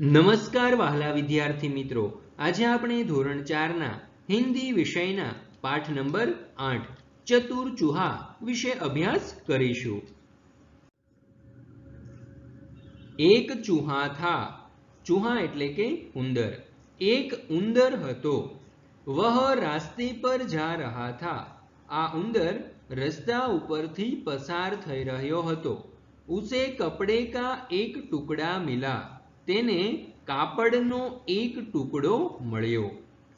નમસ્કાર વહાલા વિદ્યાર્થી મિત્રો. આજે આપણે ધોરણ ચારના હિન્દી વિષયના પાઠ નંબર આઠ, ચતુર ચૂહા વિશે અભ્યાસ કરીશું. એક ચૂહા થા. ચૂહા એટલે કે ઉંદર. એક ઉંદર હતો. વહ રાસ્તે પર જા રહા થા. આ ઉંદર રસ્તા ઉપરથી પસાર થઈ રહ્યો હતો. ઉસે કપડે કા એક ટુકડા મિલા. તેને કાપડનો એક ટુકડો મળ્યો.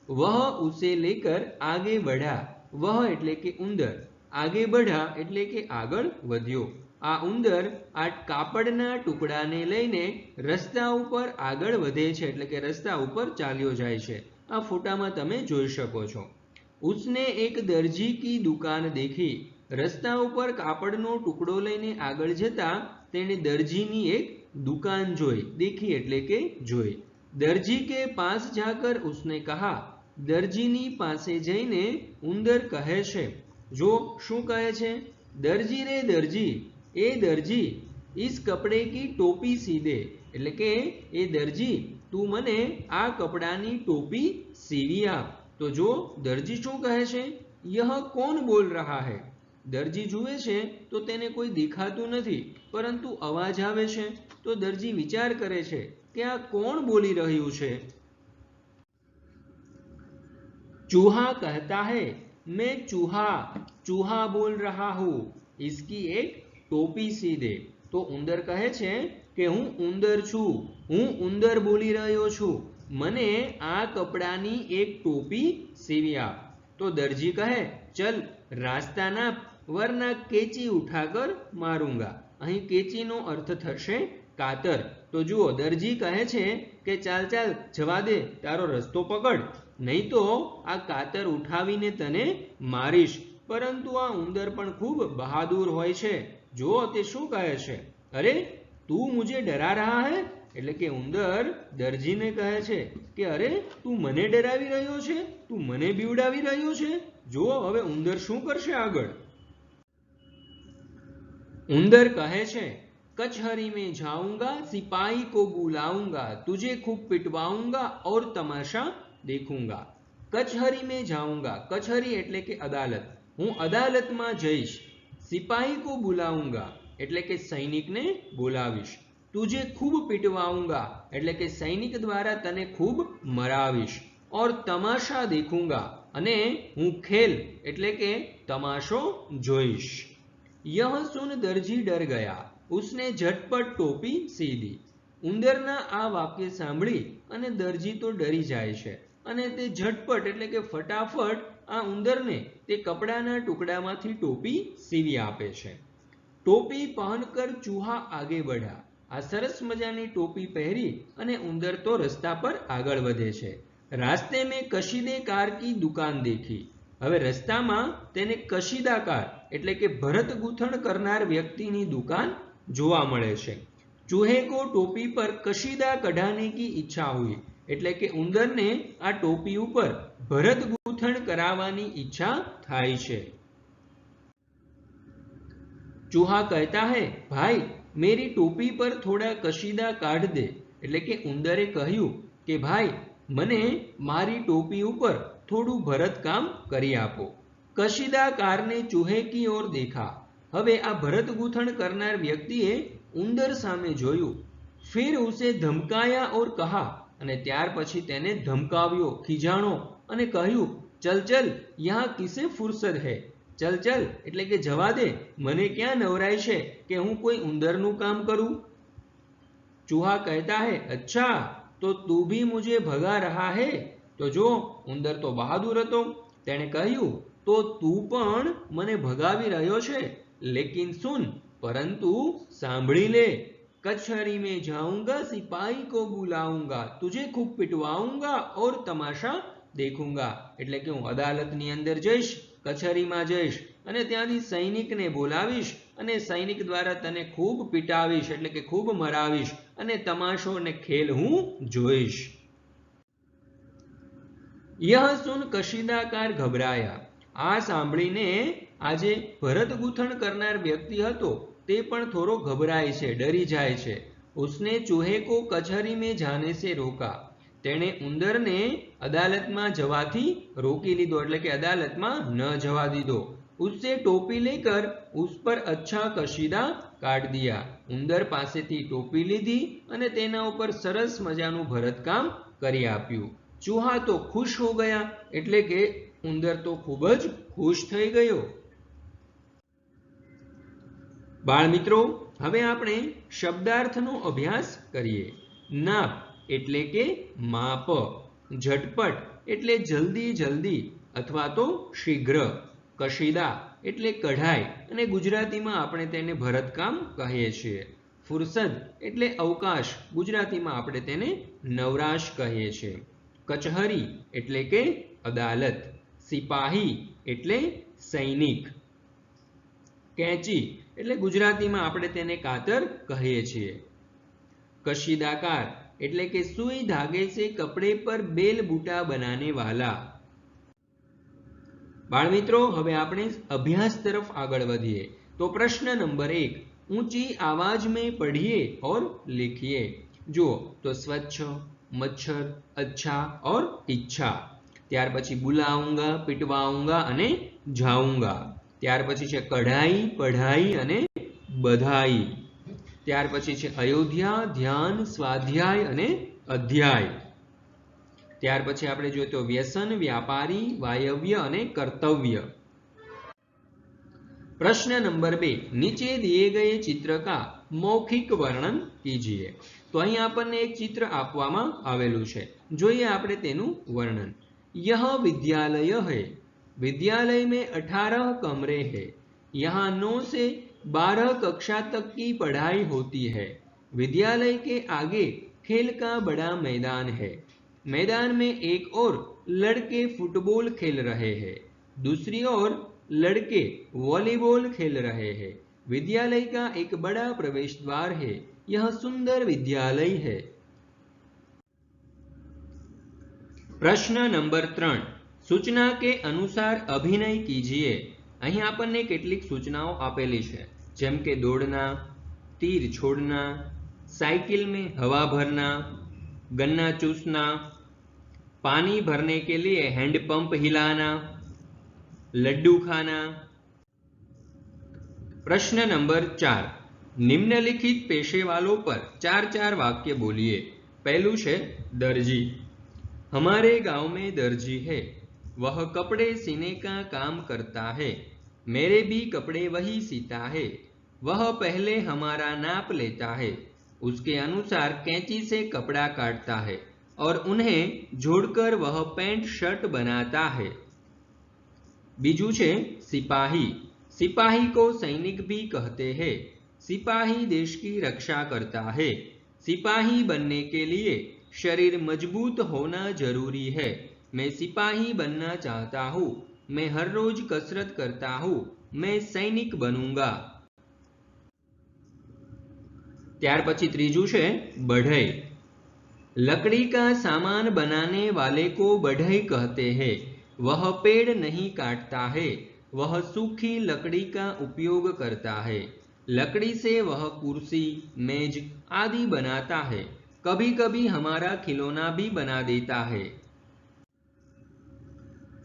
વહ ઉસે લેકર આગે બઢા વહ એટલે કે ઉંદર. આગે બઢા એટલે કે આગળ વધ્યો. આ ઉંદર આ કાપડના ટુકડાને લઈને રસ્તા ઉપર આગળ વધે છે, એટલે કે રસ્તા ઉપર ચાલ્યો જાય છે. આ ફોટામાં તમે જોઈ શકો છો. ઉસને એક દરજી કી દુકાન દેખી. રસ્તા ઉપર કાપડનો ટુકડો લઈને આગળ જતા તેણે દરજીની એક દુકાન જોઈ દેખી એટલે કે જોઈ દરજી કે પાસ જાકર ઉસને કહા દરજીની પાસે જઈને ઉંદર કહે છે જો શું કહે છે દરજી રે દરજી એ દરજી ઇસ કપડે કી ટોપી સીધે એટલે કે એ દરજી તું મને આ કપડાની ટોપી સીવી આપ તો જો દરજી શું કહે છે યહ કોણ બોલ રહા હૈ દરજી જુએ છે તો તેને કોઈ દેખાતું નથી પરંતુ અવાજ આવે છે તો દરજી વિચાર કરે છે કે આ કોણ બોલી રહ્યું છે ચૂહા કહેતા હૈ मैं चूहा चूहा बोल रहा हूं इसकी एक ટોપી સીધે તો ઉંદર કહે છે કે હું ઉંદર છું હું ઉંદર બોલી રહ્યો છું મને આ કપડાની એક ટોપી સીવી આપ તો દરજી કહે ચલ રાસ્તાના વરના કેચી ઉઠાકર મારુંગા. અહીં કેચીનો અર્થ થશે કાતર. તો જુઓ, દરજી કહે છે કે, ચાલ ચાલ, જવા દે, તારો રસ્તો પકડ. નહીં તો આ કાતર ઉઠાવીને તને મારીશ. પરંતુ આ ઉંદર પણ ખૂબ બહાદુર હોય છે. જુઓ, તે શું કહે છે? અરે, તું મુજે ડરા રહા હે? એટલે કે ઉંદર દરજીને કહે છે કે, અરે, તું મને ડરાવી રહ્યો છે? તું મને બીવડાવી રહ્યો છે? જુઓ, હવે ઉંદર શું કરશે આગળ? ઉંદર કહે છે कचहरी में जाऊंगा सिपाही को बुलाऊंगा तुझे खूब पिटवाऊंगा और तमाशा देखूंगा કચહરી મેં જાઉંગા, કચહરી એટલે કે અદાલત. હું અદાલતમાં જઈશ, સિપાહી કો બોલાઉંગા એટલે કે સૈનિકને બોલાવીશ. તુજે ખૂબ પીટવાઉંગા એટલે કે સૈનિક દ્વારા તને ખૂબ મરાવીશ. ઓર તમાશા દેખુંગા અને હું ખેલ એટલે કે તમાશો જોઈશ. યહ સુન દરજી ડર ગયા. ઉસને ઝટપટ ટોપી સીધી. ઉંદરના આ વાક્ય સાંભળી અને દરજી તો ડરી જાય છે. અને તે ઝટપટ એટલે કે ફટાફટ આ ઉંદરને તે કપડાના ટુકડામાંથી ટોપી સીવી આપે છે. ટોપી પહનકર ચૂહા આગે બઢા આ સરસ મજાની ટોપી પહેરી અને ઉંદર તો રસ્તા પર આગળ વધે છે. રાસ્તે મેં કશીદે કાર કી દુકાન દેખી. હવે રસ્તામાં તેને કશીદાકાર એટલે કે ભરત ગૂંથણ કરનાર વ્યક્તિની દુકાન જોવા મળે છે. ચૂહે કો ટોપી પર કશીદા કઢાને કી ઈચ્છા હોય એટલે કે ઉંદરને આ ટોપી ઉપર ભરત ગૂંથણ કરાવવાની ઈચ્છા થાય છે. ચૂહા કહેતા હે, ભાઈ, મેરી ટોપી પર થોડા કશીદા કાઢ દે. એટલે કે ઉંદરે કહ્યું કે, ભાઈ, મને મારી ટોપી ઉપર થોડું ભરત કામ કરી આપો. કશીદા કારને ચૂહે કી ઓર દેખા. હવે આ ભરત ગૂંથણ કરનાર વ્યક્તિએ ઉંદર સામે જોયું. ફિર ઉસે ધમકાયા ઓર કહા અને ત્યાર પછી તેને ધમકાવ્યો, ખીજાણો અને કહ્યું, ચલ ચલ, યહાં કિસે ફુરસદ હૈ? ચલ ચલ, એટલે કે જવા દે. મને ક્યાં નવરાય છે કે હું કોઈ ઉંદરનું કામ કરું? ચૂહા કહેતા હે, અચ્છા, તો તું ભી મુજે ભગા રહા હે? તો જો, ઉંદર તો બહાદુર હતો. તેણે કહ્યું તો તું પણ મને ભગાવી રહ્યો છે, લેકિન સુન, પરંતુ સાંભળી લે. કચહરી મેં જાઉંગા, સિપાહી કો બુલાઉંગા, તુજે ખૂબ પીટવાઉંગા ઓર તમાશા દેખુંગા. એટલે કે હું અદાલતની અંદર જઈશ કચેરીમાં જઈશ, અને ત્યાંથી સૈનિકને બોલાવીશ, અને સૈનિક દ્વારા તને ખૂબ પીટાવીશ, એટલે કે ખૂબ મરાવીશ, અને તમાશો અને ખેલ હું જોઈશ. યહ સુન કશીદાકાર ગભરાયા. આ સાંભળીને આજે ભરત ગૂંથણ કરનાર વ્યક્તિ હતો, તે પણ થોડો ગભરાય છે, ડરી જાય છે. ઉસને ચૂહે કો કચહરી મેં જાને સે રોકા. તેણે ઉંદરને અદાલતમાં જવાથી રોકી લીધો, એટલે કે અદાલતમાં ન જવા દીધો. ઉસે ટોપી લેકર ઉસ પર અચ્છા કશીદા કાઢ દિયા. ઉંદર પાસેથી ટોપી લીધી અને તેના ઉપર સરસ મજાનું ભરતકામ કરી આપ્યું. ચૂહા તો ખુશ હો ગયા, એટલે કે ઉંદર તો ખૂબ જ ખુશ થઈ ગયો. બાળમિત્રો, હવે આપણે શબ્દાર્થનો અભ્યાસ કરીએ. નાપ એટલે કે માપ, ઝટપટ એટલે જલ્દી જલ્દી અથવા તો શીઘ્ર, કશીદા એટલે કઢાઈ અને ગુજરાતીમાં આપણે તેને ભરતકામ કહીએ છીએ. ફુરસદ એટલે અવકાશ, ગુજરાતીમાં આપણે તેને નવરાશ કહીએ છીએ. કચહરી એટલે કે અદાલત. સિપાહી એટલે સૈનિક. કેંચી એટલે ગુજરાતીમાં આપણે તેને કાતર કહીએ છીએ. કશીદાકાર એટલે કે સુઈ ધાગે છે કપડે પર બેલ બૂટા બનાને વાલા. બાળ હવે આપણે અભ્યાસ તરફ આગળ વધીએ. તો પ્રશ્ન નંબર એક, ઊંચી આવાજ મેં પઢીએ ઓર લિખીએ? જુઓ, તો સ્વચ્છ, મચ્છર, અચ્છા ઓર ઈચ્છા. ત્યાર પછી બુલાઉંગા, પીટવાઉંગા અને જાઉંગા. ત્યાર પછી છે કઢાઈ, પઢાઈ અને બધાઈ. ત્યાર પછી છે અયોધ્યા, ધ્યાન, સ્વાધ્યાય અને અધ્યાય. ત્યાર પછી આપણે જોઈએ તો વ્યસન, વ્યાપારી, વાયવ્ય અને કર્તવ્ય. પ્રશ્ન નંબર બે, નીચે દે ગયે ચિત્રકા મૌખિક વર્ણન કીજીએ. તો અહીં આપણને એક ચિત્ર આપવામાં આવેલું છે. જોઈએ આપણે તેનું વર્ણન. यह विद्यालय है। विद्यालय में अठारह कमरे हैं। यहाँ नौ से बारह कक्षा तक की पढ़ाई होती है। विद्यालय के आगे खेल का बड़ा मैदान है। मैदान में एक और लड़के फुटबॉल खेल रहे हैं। दूसरी ओर लड़के वॉलीबॉल खेल रहे हैं। विद्यालय का एक बड़ा प्रवेश द्वार है। यह सुंदर विद्यालय है। પ્રશ્ન નંબર ત્રણ સૂચના કે અનુસાર અભિનય કીજીએ અહીં આપણને કેટલીક સૂચનાઓ આપેલી છે જેમ કે દોડના तीर छोड़ना साइकिल में हवा भरना गन्ना चूसना पानी भरने के लिए हैंडपंप हिलाना लड्डू खाना प्रश्न नंबर चार निम्नलिखित पेशे वालों पर चार चार वाक्य बोलिए पहलू है दर्जी हमारे गाँव में दर्जी है। वह कपड़े सीने का काम करता है। मेरे भी कपड़े वही सीता है। वह पहले हमारा नाप लेता है। उसके अनुसार कैंची से कपड़ा काटता है और उन्हें जोड़कर वह पैंट शर्ट बनाता है। बीजू छे, सिपाही। सिपाही को सैनिक भी कहते हैं। सिपाही देश की रक्षा करता है। सिपाही बनने के लिए शरीर मजबूत होना जरूरी है मैं सिपाही बनना चाहता हूँ मैं हर रोज कसरत करता हूँ मैं सैनिक बनूंगा ત્યાર પછી ત્રીજું છે बढ़ई लकड़ी का सामान बनाने वाले को बढ़ई कहते हैं वह पेड़ नहीं काटता है वह सूखी लकड़ी का उपयोग करता है लकड़ी से वह कुर्सी मेज आदि बनाता है कभी कभी हमारा खिलौना भी बना देता है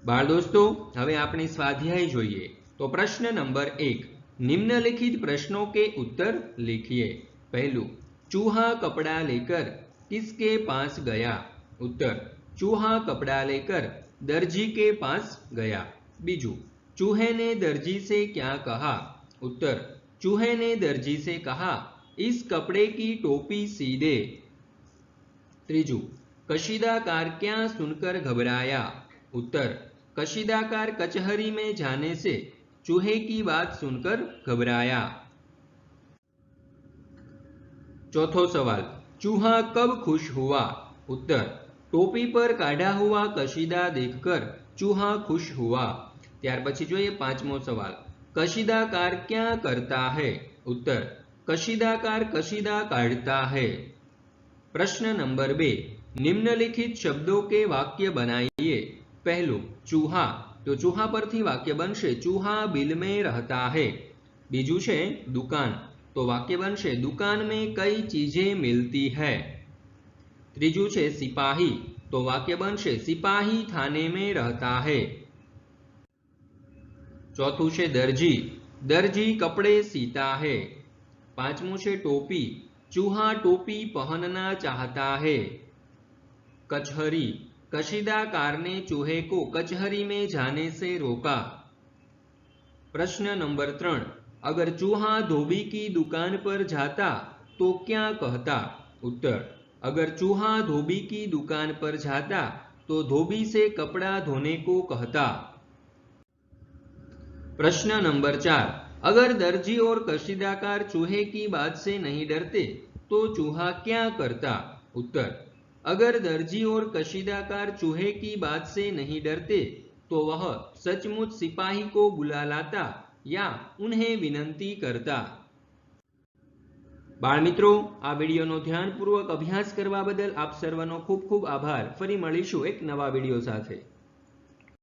બાળ દોસ્તો હવે આપણે સ્વાધ્યાય જોઈએ તો પ્રશ્ન નંબર એક નિમ્નલિખિત प्रश्नों के उत्तर लिखिए पहलू चूहा कपड़ा लेकर किसके पास गया उत्तर चूहा कपड़ा लेकर दर्जी के पास गया बीजू चूहे ने दर्जी से क्या कहा उत्तर चूहे ने दर्जी से कहा इस कपड़े की टोपी सी दे त्रीजू कशीदाकार क्या सुनकर घबराया उत्तर कशीदाकार कचहरी में जाने से चूहे की बात सुनकर घबराया चौथो सवाल चूहा कब खुश हुआ उत्तर टोपी पर काढ़ा हुआ कशीदा देखकर चूहा खुश हुआ ત્યાર પછી જોઈએ પાંચમો સવાલ કશીદાકાર ક્યાં કરતા है उत्तर कशीदाकार कशीदा काढ़ता है प्रश्न नंबर बे, निम्नलिखित शब्दों के वाक्य बनाइए। पहलू, चूहा। तो चूहा पर वाक्य बन चूहा बिल में रहता है। बीजू है दुकान। तो वाक्य बन दुकान में कई चीज़ें मिलती है। तीजू है सिपाही। तो वाक्य बन सिपाही थाने में रहता है। चौथु से दर्जी। दर्जी कपड़े सीता है। पांचमू से टोपी। चूहा टोपी पहनना चाहता है। कचहरी कशीदाकार ने चूहे को कचहरी में जाने से रोका। प्रश्न नंबर त्रण, अगर चूहा धोबी की दुकान पर जाता तो क्या कहता? उत्तर, अगर चूहा धोबी की दुकान पर जाता तो धोबी से कपड़ा धोने को कहता। प्रश्न नंबर चार अगर दर्जी और कशीदाकार चूहे की बात से नहीं डरते तो चूहा क्या करता उत्तर अगर दर्जी और कशीदाकार चूहे की बात से नहीं डरते तो वह सचमुच सिपाही को बुला लाता या उन्हें विनंती करता બાળમિત્રો આ વિડીયોનો ધ્યાનપૂર્વક અભ્યાસ કરવા બદલ આપ સર્વનો ખૂબ ખૂબ આભાર ફરી મળીશું એક નવા વિડીયો સાથે